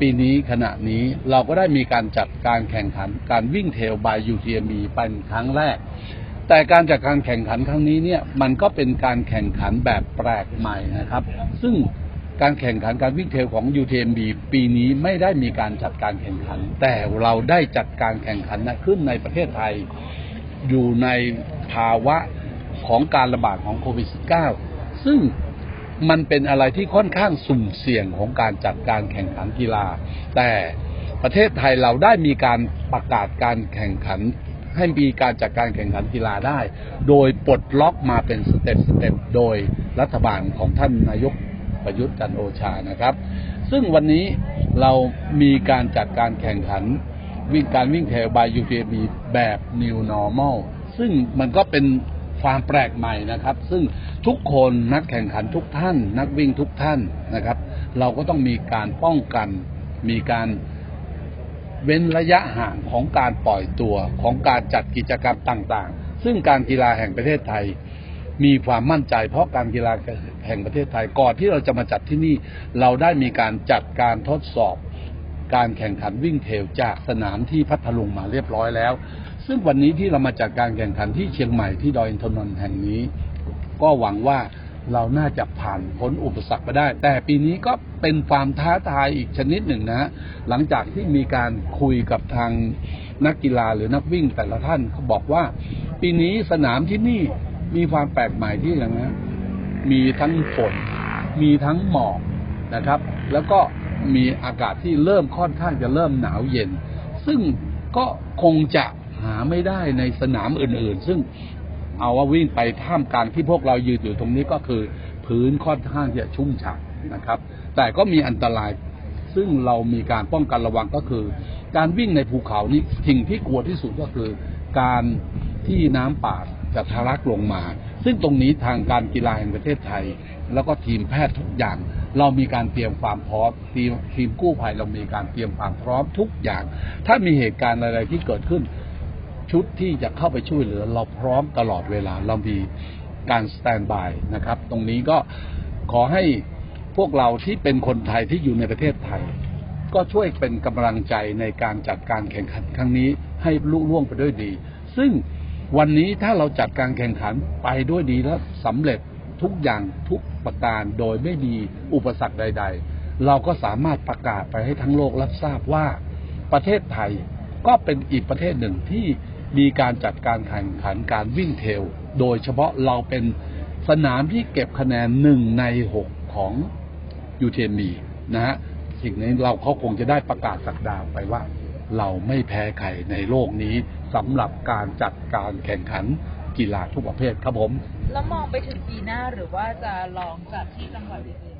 ปีนี้ขณะนี้เราก็ได้มีการจัดการแข่งขันการวิ่งเทลบาย UTMB เป็นครั้งแรก แต่การจัดการแข่งขันครั้งนี้เนี่ยมันก็เป็นการแข่งขันแบบแปลกใหม่นะครับ ซึ่งการแข่งขันการวิ่งเทลของ UTMB ปีนี้ไม่ได้มีการจัดการแข่งขัน แต่เราได้จัดการแข่งขันนะขึ้นในประเทศไทย อยู่ในภาวะของการระบาดของโควิด -19 ซึ่ง มันเป็นอะไรที่ค่อนข้างสุ่มเสี่ยงของการจัดการแข่งขันกีฬา แต่ประเทศไทยเราได้มีการประกาศการแข่งขันให้มีการจัดการแข่งขันกีฬาได้ โดยปลดล็อกมาเป็นสเต็ปสเต็ปโดยรัฐบาลของท่านนายกประยุทธ์จันโอชานะครับ ซึ่งวันนี้เรามีการจัดการแข่งขัน วิ่งการวิ่งเทรลบาย UTMB แบบ New Normal ซึ่งมันก็เป็น ความแปลกใหม่นะครับ ซึ่งทุกคนนักแข่งขันทุกท่าน นักวิ่งทุกท่านนะครับ เราก็ต้องมีการป้องกัน มีการเว้นระยะห่างของการปล่อยตัวของการจัดกิจกรรมต่างๆ ซึ่งการกีฬาแห่งประเทศไทย มีความมั่นใจ เพราะการกีฬาแห่งประเทศไทยก่อนที่เราจะมาจัดที่นี่ เราได้มีการจัดการทดสอบ การแข่งขันวิ่งเทลจากสนามที่พัทลุงมาเรียบร้อยแล้ว ซึ่งวันนี้ที่เรามาจัดการแข่งขันที่เชียงใหม่ที่ดอยอินทนนท์แห่งนี้ ก็หวังว่าเราน่าจะผ่านพ้นอุปสรรคไปได้ แต่ปีนี้ก็เป็นความท้าทายอีกชนิดหนึ่งนะฮะหลังจากที่มีการคุยกับทางนักกีฬาหรือนักวิ่งแต่ละท่านเขาบอกว่า ปีนี้สนามที่นี่มีความแปลกใหม่ที่อย่างนะมีทั้งฝนมีทั้งหมอกนะครับ แล้วก็มีอากาศที่เริ่มค่อนข้างจะเริ่มหนาวเย็น ซึ่งก็คงจะ หาไม่ได้ในสนามอื่นๆ ซึ่งเอาว่าวิ่งไปท่ามกลางที่พวกเรายืนอยู่ตรงนี้ก็คือพื้นค่อนข้างจะชุ่มฉ่ำนะครับ แต่ก็มีอันตรายซึ่งเรามีการป้องกันระวังก็คือ การวิ่งในภูเขานี่สิ่งที่กลัวที่สุดก็คือ การที่น้ำป่าจะทะลักลงมา ซึ่งตรงนี้ทางการกีฬาแห่งประเทศไทย แล้วก็ทีมแพทย์ทุกอย่าง เรามีการเตรียมความพร้อมทีมทีมกู้ภัยเรามีการเตรียมความพร้อมทุกอย่าง ถ้ามีเหตุการณ์อะไรที่เกิดขึ้น ชุดที่จะเข้าไปช่วยเหลือ เราพร้อมตลอดเวลา เรามีการสแตนบายนะครับ ตรงนี้ก็ขอให้พวกเราที่เป็นคนไทยที่อยู่ในประเทศไทย ก็ช่วยเป็นกำลังใจในการจัดการแข่งขันครั้งนี้ให้ลุล่วงไปด้วยดี ซึ่งวันนี้ถ้าเราจัดการแข่งขันไปด้วยดีแล้วสำเร็จทุกอย่างทุกประการโดยไม่มีอุปสรรคใด ๆ เราก็สามารถประกาศไปให้ทั้งโลกรับทราบว่าประเทศไทยก็เป็นอีกประเทศหนึ่งที่ มีการจัดการแข่งขันการวิ่งเทล โดยเฉพาะเราเป็นสนามที่เก็บคะแนนหนึ่งในหกของ UTMB นะฮะสิ่งนี้เราเขาคงจะได้ประกาศสักดาไปว่า เราไม่แพ้ใครในโลกนี้สำหรับการจัดการแข่งขันกีฬาทุกประเภทครับผม แล้วมองไปถึงปีหน้าหรือว่าจะลองจัดที่จังหวัดอื่นๆบ้างไหม